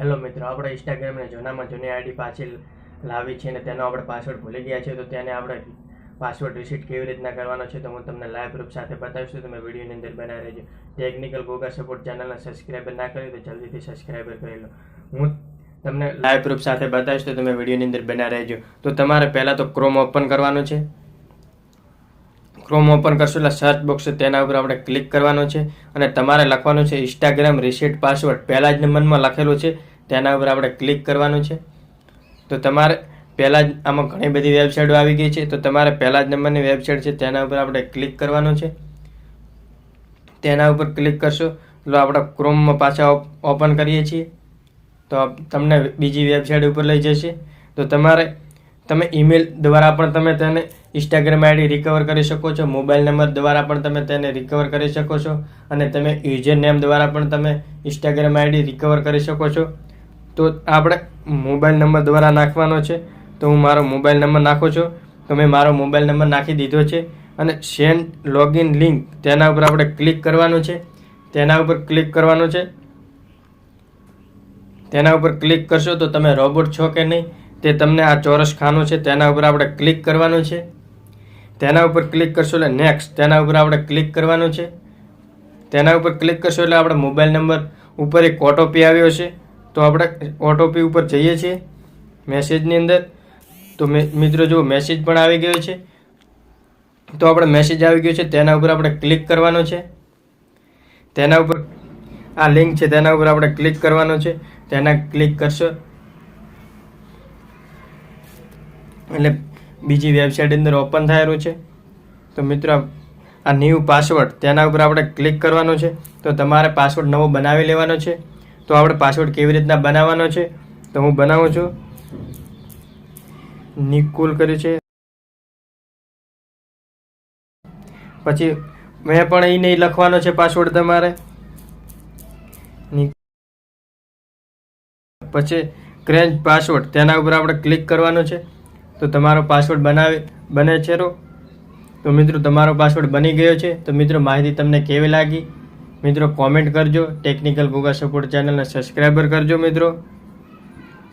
Hello મિત્રો, આપણે ઇન્સ્ટાગ્રામને જૂનામાં જૂની આઈડી પાછી લાવી છે અને તેનો આપણે પાસવર્ડ ભૂલી ગયા છે તો તેને આપણે પાસવર્ડ રિસીટ કેવી રીતના કરવાનો છે તો હું તમને લાઈવ પ્રૂફ સાથે બતાવીશું તમે વિડીયોની અંદર બનાવી રહેજો. ટેકનિકલ ગોગા સપોર્ટ ચેનલને સબસ્ક્રાઈબર ના કરી તો જલ્દીથી સબસ્ક્રાઈબર કરી લો. હું તમને લાઈવ પ્રૂફ સાથે બતાવીશ, તો તમે વિડીયોની અંદર બનાવી રહેજો. તો તમારે પહેલાં તો ક્રોમ ઓપન કરવાનું છે. ક્રોમ ઓપન કરશો એટલે સર્ચ બોક્સ તેના ઉપર આપણે ક્લિક કરવાનું છે અને તમારે લખવાનું છે ઇન્સ્ટાગ્રામ રિસીટ પાસવર્ડ પહેલાં જ નંબરમાં લખેલું છે, તેના ઉપર આપણે ક્લિક કરવાનું છે. તો તમારે પહેલાં જ આમાં ઘણી બધી વેબસાઇટો આવી ગઈ છે, તો તમારે પહેલાં જ નંબરની વેબસાઇટ છે તેના ઉપર આપણે ક્લિક કરવાનું છે. તેના ઉપર ક્લિક કરશો, એટલે આપણે ક્રોમમાં પાછા ઓપન કરીએ છીએ. તો તમને બીજી વેબસાઇટ ઉપર લઈ જશે. તો તમારે, તમે ઈમેલ દ્વારા પણ તમે તેને ઇન્સ્ટાગ્રામ આઈડી રિકવર કરી શકો છો. મોબાઈલ નંબર દ્વારા પણ તમે તેને રિકવર કરી શકો છો. અને તમે યુઝર નેમ દ્વારા પણ તમે ઇન્સ્ટાગ્રામ આઈડી રિકવર કરી શકો છો. તો આપણે મોબાઈલ નંબર દ્વારા નાખવાનો છે. તો હું મારો મોબાઈલ નંબર નાખું છું. તો મેં મારો મોબાઈલ નંબર નાખી દીધો છે. અને સેન્ડ લોગિન લિંક તેના ઉપર આપણે ક્લિક કરવાનું છે. તેના ઉપર ક્લિક કરવાનું છે. તેના ઉપર ક્લિક કરશો તો તમે રોબોટ છો કે નહીં તે તમને આ ચોરસ ખાનું છે. તેના ઉપર આપણે ક્લિક કરવાનું છે. તેના ઉપર ક્લિક કરશો એટલે નેક્સ્ટ તેના ઉપર આપણે ક્લિક કરવાનું છે. તેના ઉપર ક્લિક કરશો એટલે આપણે મોબાઈલ નંબર ઉપર એક ઓટોપી આવ્યો છે. તો આપણે ઓટોપી ઉપર જઈએ છીએ મેસેજની અંદર. તો મિત્રો જો મેસેજ પણ આવી ગયો છે. તો આપણે મેસેજ આવી ગયો છે. તેના ઉપર આપણે ક્લિક કરવાનો છે. તેના ઉપર આ લિંક છે, તેના ઉપર આપણે ક્લિક કરવાનો છે. તેના ક્લિક કરશો. એટલે બીજી વેબસાઇટ અંદર ઓપન થયેલું છે. તો મિત્રો, આ ન્યૂ પાસવર્ડ તેના ઉપર આપણે ક્લિક કરવાનો છે. તો તમારે પાસવર્ડ નવો બનાવી લેવાનો છે. તો આપણે પાસવર્ડ કેવી રીતના બનાવવાનો છે? તો હું બનાવું છું. નિકુલ કર્યું છે. પછી મેં પણ એ નહીં લખવાનો છે પાસવર્ડ તમારે. પછી ક્રેન્ચ પાસવર્ડ તેના ઉપર આપણે ક્લિક કરવાનું છે. તો તમારો પાસવર્ડ બનાવે, બને છે તો મિત્રો, તમારો પાસવર્ડ બની ગયો છે. તો મિત્રો, માહિતી તમને કેવી લાગી? મિત્રો કોમેન્ટ કરજો. ટેકનિકલ ગૂગલ સપોર્ટ ચેનલને સબસ્ક્રાઈબર કરજો મિત્રો.